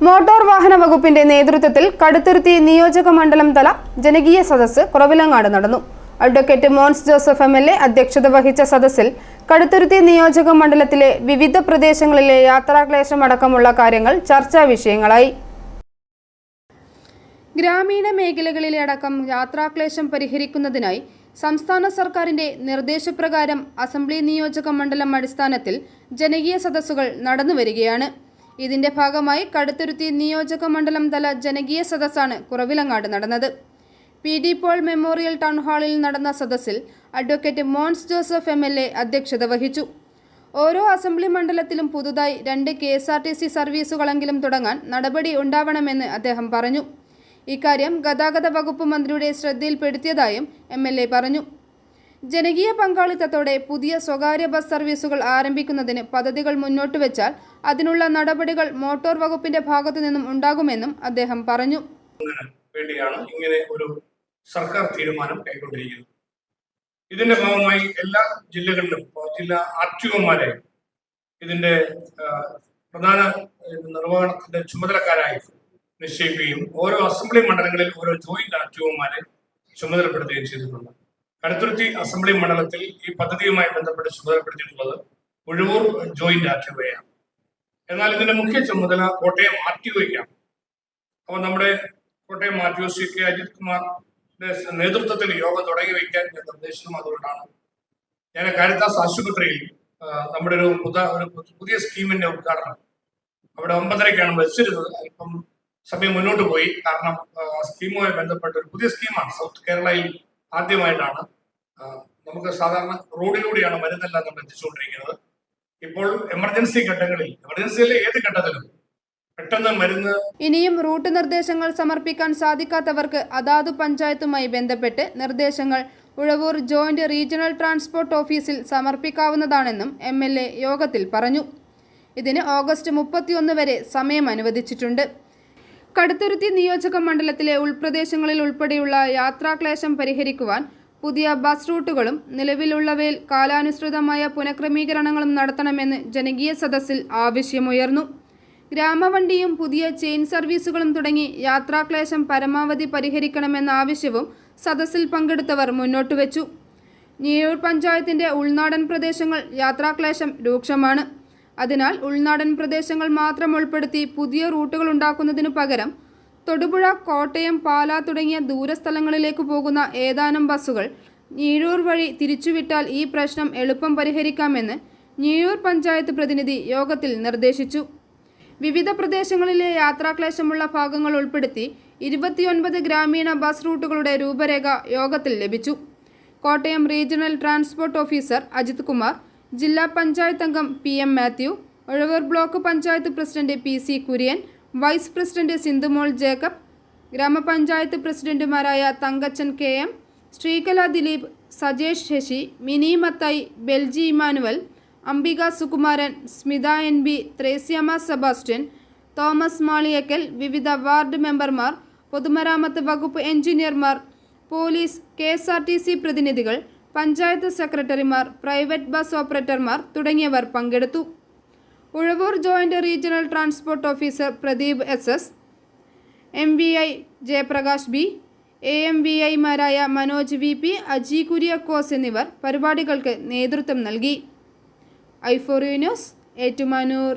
Motor വാഹന വകുപ്പിന്റെ നേതൃത്വത്തിൽ കടുത്തുരുത്തി നിയോജക മണ്ഡലം തല ജനകീയ സദസ്സ് കുറവിലങ്ങാട് നടന്നു. Advocate Mons Joseph M L A അധ്യക്ഷത വഹിച്ച സദസ്സിൽ കടുത്തുരുത്തി നിയോജക മണ്ഡലത്തിലെ വിവിധ പ്രദേശങ്ങളിലെ യാത്രാക്ലേശം അടക്കമുള്ള കാര്യങ്ങൾ ചർച്ചാ വിഷയങ്ങളായി. ഗ്രാമീണ മേഖലകളിലെ അടക്കം യാത്രാക്ലേശം പരിഹരിക്കുന്നതിനായി സംസ്ഥാന സർക്കാരിന്റെ നിർദ്ദേശപ്രകാരം അസംബ്ലി നിയോജക മണ്ഡലം അടിസ്ഥാനത്തിൽ ജനകീയ സദസ്സുകൾ നടന്നുവരികയാണ്. ഇതിന്റെ ഭാഗമായി കടുത്തുരുത്തി നിയോജക മണ്ഡലം തല ജനകീയ സദസ്സാണ് കുറവിലങ്ങാട് നടന്നത്. P D Paul memorial town ഹാളിൽ നടന്ന സദസ്സിൽ advocate Mons Joseph M L A അധ്യക്ഷത വഹിച്ചു. ഓരോ അസംബ്ലി മണ്ഡലത്തിലും പുതുതായി രണ്ട് K S R T C സർവീസുകളെങ്കിലും തുടങ്ങാൻ നടപടി ഉണ്ടാവണമെന്ന് അദ്ദേഹം പറഞ്ഞു. ഇക്കാര്യം ഗതാഗത വകുപ്പ് മന്ത്രിയുടെ ശ്രദ്ധയിൽപ്പെടുത്തിയതായും എം എൽ എ പറഞ്ഞു. ജനകീയ പങ്കാളിത്തത്തോടെ പുതിയ സ്വകാര്യ ബസ് സർവീസുകൾ ആരംഭിക്കുന്നതിന് പദ്ധതികൾ മുന്നോട്ട് വെച്ചാൽ അതിനുള്ള നടപടികൾ മോട്ടോർ വകുപ്പിന്റെ ഭാഗത്തു നിന്നും ഉണ്ടാകുമെന്നും അദ്ദേഹം പറഞ്ഞു. വേണ്ടിയാണ് ഇങ്ങനെ ഒരു സർക്കാർ തീരുമാനം കൈക്കൊണ്ടിരിക്കുന്നത്. ഇതിന്റെ ഭാഗമായി എല്ലാ ജില്ലകളിലും ജില്ലാ ആർട്ടിഒമാരെ ഇതിന്റെ പ്രധാന നിർവഹണത്തിന്റെ ചുമതലക്കാരായി നിശ്ചയിക്കുകയും ഓരോ അസംബ്ലി മണ്ഡലങ്ങളിൽ ഓരോ ജോയിന്റ് ആർ ടി ഒമാരെ ചുമതലപ്പെടുത്തുകയും ചെയ്തിട്ടുണ്ട്. കടുത്തുരുത്തി അസംബ്ലി മണ്ഡലത്തിൽ ഈ പദ്ധതിയുമായി ബന്ധപ്പെട്ട് ചുമതലപ്പെടുത്തിയിട്ടുള്ളത് ഉഴവൂർ ജോയിന്റ് ആക്ടിവയാണ് എന്നാൽ ഇതിന്റെ മുഖ്യ ചുമതല കോട്ടയം ആർ ടി ഒയ്ക്കാണ് അപ്പൊ നമ്മുടെ Kottayam Mathew C K Ajith കുമാറിന്റെ നേതൃത്വത്തിൽ യോഗം തുടങ്ങി വയ്ക്കാൻ ഞാൻ നിർദ്ദേശിച്ചതും അതുകൊണ്ടാണ്. ഞാൻ കാരിത്താസ് ആശുപത്രിയിൽ നമ്മുടെ ഒരു പുത ഒരു പുതിയ സ്കീമിന്റെ ഉദ്ഘാടനം അവിടെ ഒമ്പതരയ്ക്കാണ് വെച്ചിരുന്നത്. അല്പം സമയം മുന്നോട്ട് പോയി. കാരണം സ്കീമുമായി ബന്ധപ്പെട്ട ഒരു പുതിയ സ്കീമാണ്. സൗത്ത് കേരളയിൽ ആദ്യമായിട്ടാണ്. നമുക്ക് സാധാരണ റോഡിലൂടെയാണ് മരുന്നെല്ലാം നമ്മൾ എത്തിച്ചുകൊണ്ടിരിക്കുന്നത്. ഇപ്പോൾ എമർജൻസി ഘട്ടങ്ങളിൽ എമർജൻസിയിലെ ഏത് ഘട്ടത്തിലും പെട്ടെന്ന് മരുന്ന് ഇനിയും റൂട്ട് നിർദ്ദേശങ്ങൾ സമർപ്പിക്കാൻ സാധിക്കാത്തവർക്ക് അതാത് പഞ്ചായത്തുമായി ബന്ധപ്പെട്ട് നിർദ്ദേശങ്ങൾ ഉഴവൂർ ജോയിന്റ് റീജിയണൽ ട്രാൻസ്പോർട്ട് ഓഫീസിൽ സമർപ്പിക്കാവുന്നതാണെന്നും എം യോഗത്തിൽ പറഞ്ഞു. ഇതിന് ഓഗസ്റ്റ് മുപ്പത്തിയൊന്ന് വരെ സമയം അനുവദിച്ചിട്ടുണ്ട്. കടുത്തുരുത്തി നിയോജക മണ്ഡലത്തിലെ ഉൾപ്രദേശങ്ങളിൽ ഉൾപ്പെടെയുള്ള യാത്രാക്ലേശം പരിഹരിക്കുവാൻ പുതിയ ബസ് റൂട്ടുകളും നിലവിലുള്ളവയിൽ കാലാനുസൃതമായ പുനഃക്രമീകരണങ്ങളും നടത്തണമെന്ന് ജനകീയ സദസ്സിൽ ആവശ്യമുയർന്നു. ഗ്രാമവണ്ടിയും പുതിയ ചെയിൻ സർവീസുകളും തുടങ്ങി യാത്രാക്ലേശം പരമാവധി പരിഹരിക്കണമെന്ന ആവശ്യവും സദസ്സിൽ പങ്കെടുത്തവർ മുന്നോട്ടുവച്ചു. വെച്ചു ഞിയൂർ പഞ്ചായത്തിന്റെ ഉൾനാടൻ പ്രദേശങ്ങൾ യാത്രാക്ലേശം രൂക്ഷമാണ്. അതിനാൽ ഉൾനാടൻ പ്രദേശങ്ങൾ മാത്രം ഉൾപ്പെടുത്തി പുതിയ റൂട്ടുകൾ ഉണ്ടാക്കുന്നതിനു പകരം തൊടുപുഴ കോട്ടയം പാല തുടങ്ങിയ ദൂരസ്ഥലങ്ങളിലേക്ക് പോകുന്ന ഏതാനും ബസ്സുകൾ ഞീഴൂർ വഴി തിരിച്ചുവിട്ടാൽ ഈ പ്രശ്നം എളുപ്പം പരിഹരിക്കാമെന്ന് ഞീഴൂർ പഞ്ചായത്ത് പ്രതിനിധി യോഗത്തിൽ നിർദ്ദേശിച്ചു. വിവിധ പ്രദേശങ്ങളിലെ യാത്രാക്ലേശമുള്ള ഭാഗങ്ങൾ ഉൾപ്പെടുത്തി ഇരുപത്തിയൊൻപത് ഗ്രാമീണ ബസ് റൂട്ടുകളുടെ രൂപരേഖ യോഗത്തിൽ ലഭിച്ചു. Kottayam regional transport officer Ajith Kumar ജില്ലാ പഞ്ചായത്ത് അംഗം P M Mathew Ozhavoor block panchayat president P C Kurian vice president Sindhumol Jacob ഗ്രാമപഞ്ചായത്ത് പ്രസിഡന്റുമാരായ Thankachan K M Sreekala Dileep Sajesh Sasi Mini Mathai Belji Emmanuel Ambika Sukumaran Smitha N B Thresiamma Sebastian Thomas Maliyakkal വിവിധ ward മെമ്പർമാർ പൊതുമരാമത്ത് വകുപ്പ് എഞ്ചിനീയർമാർ police K പ്രതിനിധികൾ പഞ്ചായത്ത് സെക്രട്ടറിമാർ private bus ഓപ്പറേറ്റർമാർ തുടങ്ങിയവർ പങ്കെടുത്തു. Uzhavoor joint regional transport officer Pradeep S S M V I Jayaprakash B A M V ഐമാരായ മനോജ് വി പി അജി കുര്യക്കോസ് എന്നിവർ പരിപാടികൾക്ക് നേതൃത്വം നൽകി. ഐഫോറിയോ ന്യൂസ് ഏറ്റുമാനൂർ.